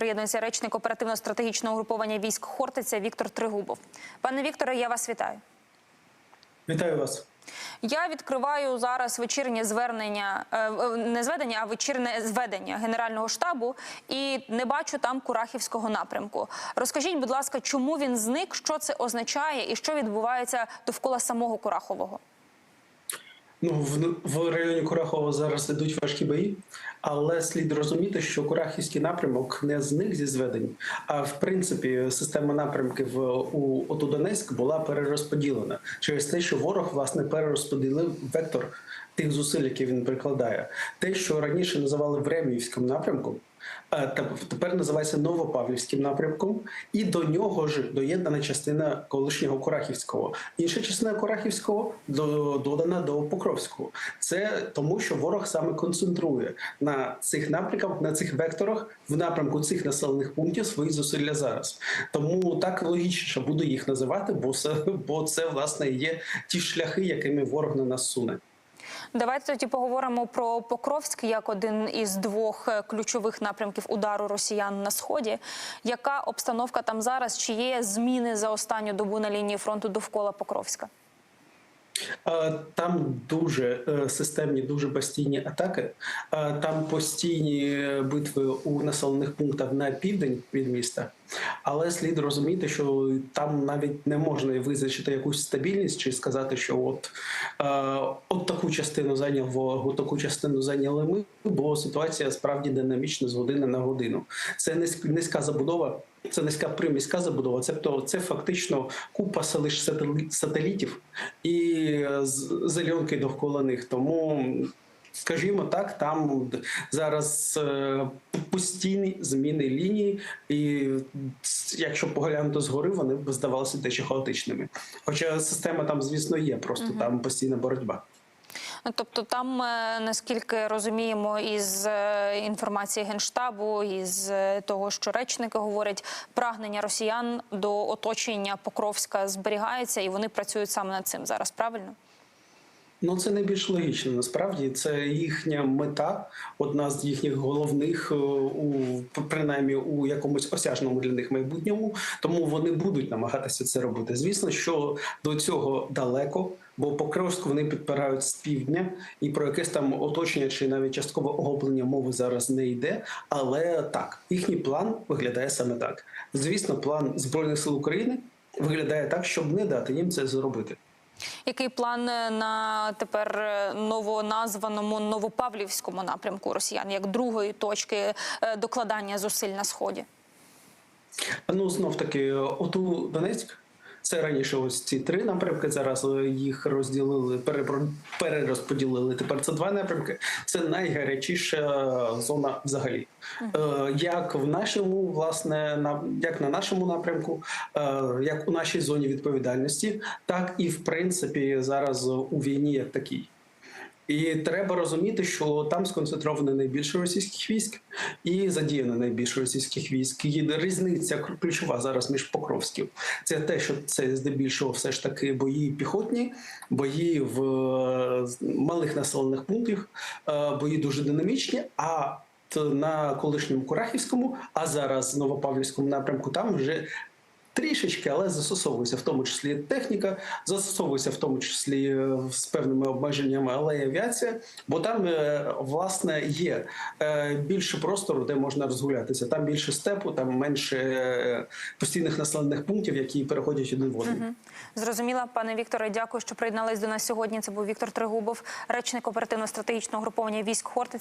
приєднується речник оперативно-стратегічного угруповання військ Хортиця Віктор Тригубов. Пане Вікторе, я вас вітаю. Вітаю вас. Я відкриваю зараз вечірнє звернення, е, е, не зведення, а вечірне зведення Генерального штабу, і не бачу там Курахівського напрямку. Розкажіть, будь ласка, чому він зник, що це означає, і що відбувається довкола самого Курахового? Ну в, в районі Курахова зараз ідуть важкі бої, але слід розуміти, що Курахівський напрямок не зник зі зведень. А в принципі, система напрямків у ОТУ Донецьк була перерозподілена через те, що ворог власне перерозподілив вектор тих зусиль, які він прикладає. Те, що раніше називали Времіївським напрямком. Е, Тепер називається Новопавлівським напрямком, і до нього ж доєднана частина колишнього Курахівського. Інша частина Курахівського до- додана до Покровського. Це тому, що ворог саме концентрує на цих напрямках, на цих векторах в напрямку цих населених пунктів свої зусилля зараз. Тому так логічніше буду їх називати, бо це, бо це власне є ті шляхи, якими ворог на нас суне. Давайте тоді поговоримо про Покровськ як один із двох е, ключових напрямків удару росіян на сході. Яка обстановка там зараз? Чи є зміни за останню добу на лінії фронту довкола Покровська? Е, Там дуже е, системні, дуже постійні атаки. Е, Там постійні битви у населених пунктах на південь від міста. Але слід розуміти, що там навіть не можна визначити якусь стабільність чи сказати, що от, от таку частину зайняв ворог, от таку частину зайняли ми, бо ситуація справді динамічна з години на годину. Це низь- низька забудова. Це низька приміська забудова. Це то це фактично купа селищ сателітів і е, зеленки довкола них. Тому, скажімо так, там зараз е, постійні зміни лінії, і якщо поглянути згори, вони б здавалися дещо хаотичними. Хоча система там, звісно, є, просто там постійна боротьба. Тобто, там, е, наскільки розуміємо, із е, інформації генштабу, із е, того, що речники говорять, прагнення росіян до оточення Покровська зберігається, і вони працюють саме над цим зараз. Правильно? Ну, це найбільш логічно. Насправді це їхня мета, одна з їхніх головних у принаймні у якомусь осяжному для них майбутньому. Тому вони будуть намагатися це робити. Звісно, що до цього далеко, бо Покровську вони підпирають з півдня, і про якесь там оточення чи навіть часткове охоплення мови зараз не йде. Але так, їхній план виглядає саме так. Звісно, план збройних сил України виглядає так, щоб не дати їм це зробити. Який план е, на тепер е, новоназваному Новопавлівському напрямку росіян як другої точки е, докладання зусиль на сході? Ну, знов таки, ОТУ Донецьк. Це раніше ось ці три напрямки. Зараз е, їх розділили, перерозподілили. Тепер це два напрямки. Це найгарячіша зона взагалі. Е, Як в нашому, власне, на як на нашому напрямку, е, як у нашій зоні відповідальності, так і в принципі зараз у війні як такій. І треба розуміти, що там сконцентровано найбільше російських військ і задіяно найбільше російських військ. Є різниця ключова зараз між Покровським. Це те, що це здебільшого все ж таки бої піхотні, бої в е, малих населених пунктах, е, бої дуже динамічні. А на колишньому Курахівському, а зараз Новопавлівському напрямку, там вже Трішечки, але застосовується в тому числі техніка, застосовується в тому числі е, з певними обмеженнями, але й авіація, бо там е, власне є е, більше простору, де можна розгулятися. Там більше степу, там менше постійних населених пунктів, які переходять один в один. Мгм. Зрозуміла, пане Вікторе. Дякую, що приєднались до нас сьогодні. Це був Віктор Тригубов, речник оперативно-стратегічного груповання військ Хортиця.